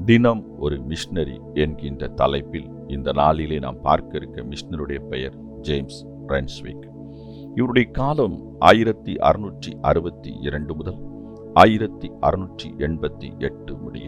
தினம் ஒரு மிஷினரி என்கின்ற தலைப்பில் இந்த நாளிலே நாம் பார்க்க இருக்க மிஷினருடைய பெயர் ஜேம்ஸ் ரன்ஸ்விக் இவருடைய காலம் ஆயிரத்தி அறுநூற்றி அறுபத்தி இரண்டு முதல் ஆயிரத்தி அறுநூற்றி எண்பத்தி எட்டு முடிய.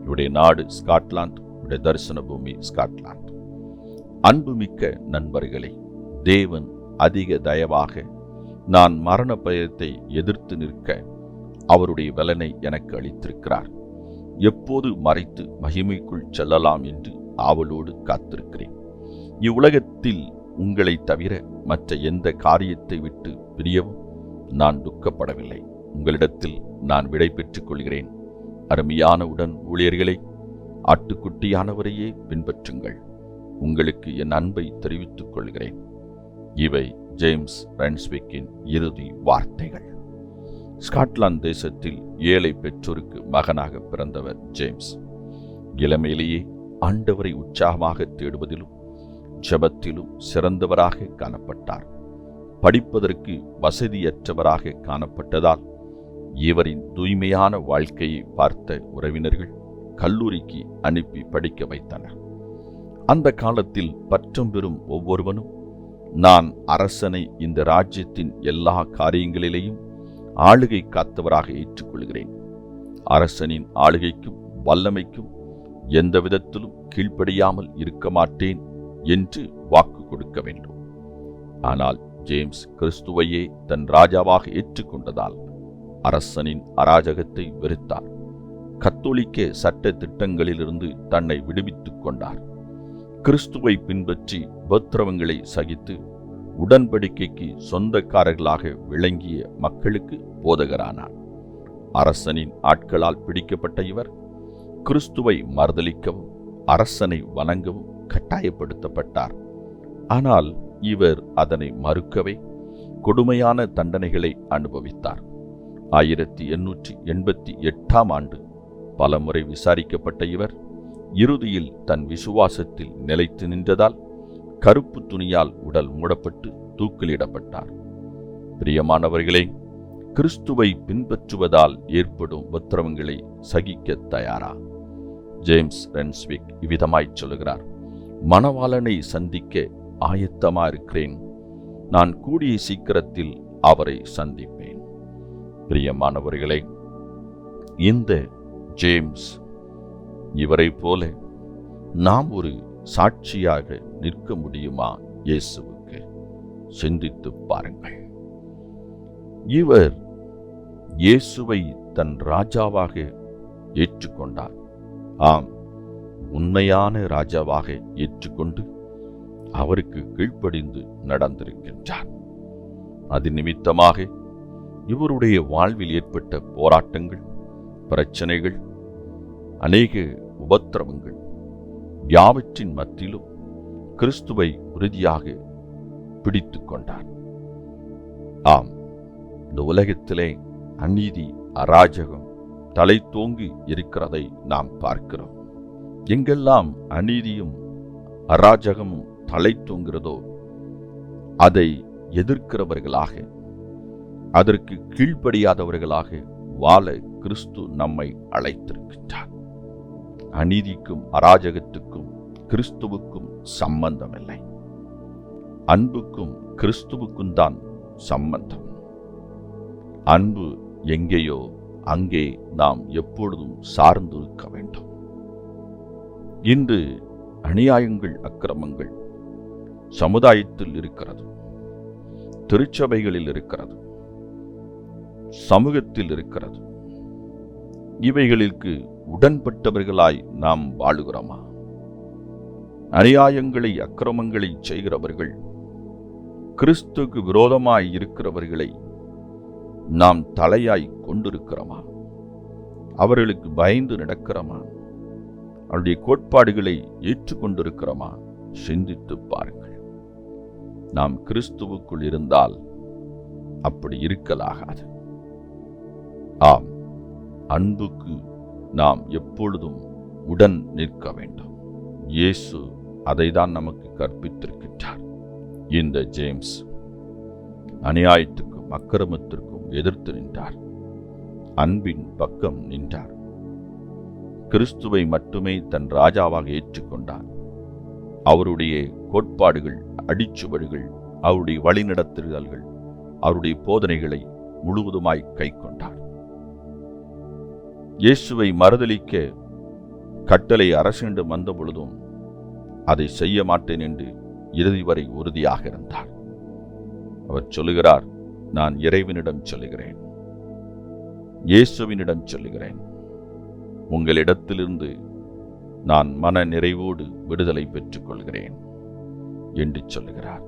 இவருடைய நாடு ஸ்காட்லாந்து இவருடைய தரிசன பூமி ஸ்காட்லாந்து. அன்புமிக்க நண்பர்களே தேவன் அதிக தயவாக நான் மரண பயத்தை எதிர்த்து நிற்க அவருடைய பலனை எனக்கு அளித்திருக்கிறார். எப்போது மறைத்து மகிமைக்குள் செல்லலாம் என்று ஆவலோடு காத்திருக்கிறேன். இவ்வுலகத்தில் உங்களை தவிர மற்ற எந்த காரியத்தை விட்டு பிரியவும் நான் துக்கப்படவில்லை. உங்களிடத்தில் நான் விடை பெற்றுக் கொள்கிறேன். அருமையான உடன் ஊழியர்களை ஆட்டுக்குட்டியானவரையே பின்பற்றுங்கள். உங்களுக்கு என் அன்பை தெரிவித்துக் கொள்கிறேன். இவை ஜேம்ஸ் ரன்ஸ்விக்கின் இறுதி வார்த்தைகள். ஸ்காட்லாந்து தேசத்தில் ஏழை பெற்றோருக்கு மகனாக பிறந்தவர் ஜேம்ஸ். இளமையிலேயே ஆண்டவரை உற்சாகமாக தேடுவதிலும் ஜெபத்திலும் சிறந்தவராக காணப்பட்டார். படிப்பதற்கு வசதியற்றவராக காணப்பட்டதால் இவரின் தூய்மையான வாழ்க்கையை பார்த்த உறவினர்கள் கல்லூரிக்கு அனுப்பி படிக்க வைத்தனர். அந்த காலத்தில் பற்றம் பெறும் ஒவ்வொருவனும் நான் அரசனை இந்த ராஜ்யத்தின் எல்லா காரியங்களிலேயும் ஆளுகை காத்தவராக ஏற்றுக்கொள்கிறேன். அரசனின் ஆளுகைக்கும் வல்லமைக்கும் எந்த விதத்திலும் கீழ்ப்படியாமல் இருக்க மாட்டேன் என்று வாக்கு கொடுக்க வேண்டும். ஆனால் ஜேம்ஸ் கிறிஸ்துவையே தன் ராஜாவாக ஏற்றுக்கொண்டதால் அரசனின் அராஜகத்தை வெறுத்தார். கத்தோலிக்க சட்ட திட்டங்களிலிருந்து தன்னை விடுவித்துக் கொண்டார். கிறிஸ்துவை பின்பற்றி உபத்திரவங்களை சகித்து உடன்படிக்கைக்கு சொந்தக்காரர்களாக விளங்கிய மக்களுக்கு போதகரானார். அரசனின் ஆட்களால் பிடிக்கப்பட்ட இவர் கிறிஸ்துவை மறுதலிக்கவும் அரசனை வணங்கவும் கட்டாயப்படுத்தப்பட்டார். ஆனால் இவர் அதனை மறுக்கவே கொடுமையான தண்டனைகளை அனுபவித்தார். ஆயிரத்தி எண்ணூற்றி எண்பத்தி எட்டாம் ஆண்டு பலமுறை விசாரிக்கப்பட்ட இவர் இறுதியில் தன் விசுவாசத்தில் நிலைத்து நின்றதால் கருப்பு துணியால் உடல் மூடப்பட்டு தூக்கிலிடப்பட்டார். பிரியமானவர்களே கிறிஸ்துவை பின்பற்றுவதால் ஏற்படும் உத்திரவங்களை சகிக்க தயாரா? ஜேம்ஸ் ரென்ஸ்விக் இவ்விதமாய் சொல்லுகிறார் மணவாளனை சந்திக்க ஆயத்தமா இருக்கிறேன் நான் கூடிய சீக்கிரத்தில் அவரை சந்திப்பேன். பிரியமானவர்களே இந்த ஜேம்ஸ் இவரை போல நாம் ஒரு சாட்சியாக நிற்க முடியுமா இயேசுவுக்கு? சிந்தித்து பாருங்கள். இவர் இயேசுவை தன் ராஜாவாக ஏற்றுக்கொண்டார். ஆம் உண்மையான ராஜாவாக ஏற்றுக்கொண்டு அவருக்கு கீழ்ப்படிந்து நடந்திருக்கின்றார். அது நிமித்தமாக இவருடைய வாழ்வில் ஏற்பட்ட போராட்டங்கள் பிரச்சனைகள் அநேக உபத்திரவங்கள் யாவற்றின் மத்தியிலும் கிறிஸ்துவை உறுதியாக பிடித்து கொண்டார். ஆம் இந்த உலகத்திலே அநீதி அராஜகம் தலை தோங்கி இருக்கிறதை நாம் பார்க்கிறோம். எங்கெல்லாம் அநீதியும் அராஜகமும் தலை தூங்கிறதோ அதை எதிர்க்கிறவர்களாக அதற்கு கீழ்ப்படியாதவர்களாக வாழ கிறிஸ்து நம்மை அழைத்திருக்கின்றார். அநீதிக்கும் அராஜகத்துக்கும் கிறிஸ்துவுக்கும் சம்பந்தமில்லை. அன்புக்கும் கிறிஸ்துவுக்கும் தான் சம்பந்தம். அன்பு எங்கேயோ அங்கே நாம் எப்பொழுதும் சார்ந்து இருக்க வேண்டும். இன்று அநியாயங்கள் அக்கிரமங்கள் சமுதாயத்தில் இருக்கிறது. திருச்சபைகளில் இருக்கிறது. சமூகத்தில் இருக்கிறது. இவைகளுக்கு உடன்பட்டவர்களாய் நாம் வாழுகிறோமா? அநியாயங்களை அக்கிரமங்களை செய்கிறவர்கள் கிறிஸ்துக்கு விரோதமாய் இருக்கிறவர்களை நாம் தலையாய் கொண்டிருக்கிறோமா? அவர்களுக்கு பயந்து நடக்கிறோமா? அவருடைய கோட்பாடுகளை ஏற்றுக்கொண்டிருக்கிறோமா? சிந்தித்து பாருங்கள். நாம் கிறிஸ்துவுக்குள் இருந்தால் அப்படி இருக்கலாகாது. ஆம். அன்புக்கு நாம் எப்பொழுதும் உடன் நிற்க வேண்டும். இயேசு அதைதான் நமக்கு கற்பித்திருக்கின்றார். இந்த ஜேம்ஸ் அநியாயத்துக்கும் அக்கிரமத்திற்கும் எதிர்த்து நின்றார். அன்பின் பக்கம் நின்றார். கிறிஸ்துவை மட்டுமே தன் ராஜாவாக ஏற்றுக்கொண்டார். அவருடைய கோட்பாடுகள் அடிச்சுவடுகள் அவருடைய வழிநடத்துதல்கள் அவருடைய போதனைகளை முழுவதுமாய் கைக்கொண்டார். இயேசுவை மறுதலிக்க கட்டளை அரசிடம் வந்த பொழுதும் அதை செய்ய மாட்டேன் என்று இறுதி வரை உறுதியாக இருந்தார். அவர் சொல்லுகிறார் நான் இறைவனிடம் சொல்லுகிறேன். இயேசுவினிடம் சொல்லுகிறேன். உங்களிடத்திலிருந்து நான் மன நிறைவோடு விடுதலை பெற்றுக் கொள்கிறேன் என்று சொல்லுகிறார்.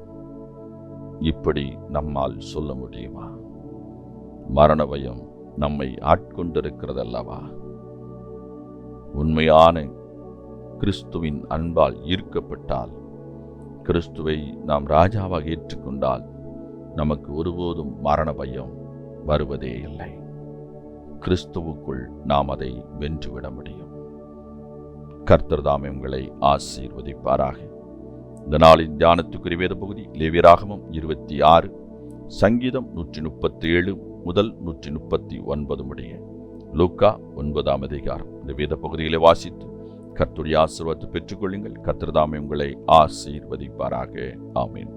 இப்படி நம்மால் சொல்ல முடியுமா? மரண பயம் நம்மை ஆட்கொண்டிருக்கிறதல்லவா? உண்மையான கிறிஸ்துவின் அன்பால் ஈர்க்கப்பட்டால் கிறிஸ்துவை நாம் ராஜாவாக ஏற்றுக்கொண்டால் நமக்கு ஒருபோதும் மரண பயம் வருவதே இல்லை. கிறிஸ்துவுக்குள் நாம் அதை வென்றுவிட முடியும். கர்த்தர் உங்களை ஆசீர்வதிப்பாராக. இந்த நாளின் தியானத்துக்குரிய வேத பகுதி லேவியராகமம் இருபத்தி ஆறு சங்கீதம் நூற்றி முப்பத்தி ஏழு முதல் நூற்றி முப்பத்தி ஒன்பது முடிய லூக்கா ஒன்பதாம் அதிகாரம். இந்த வேத பகுதிகளை வாசித்து கர்த்துடைய ஆசீர்வாதத்தை பெற்றுக்கொள்ளுங்கள். கர்த்தர் உங்களை ஆசீர்வதிப்பாராக. ஆமீன்.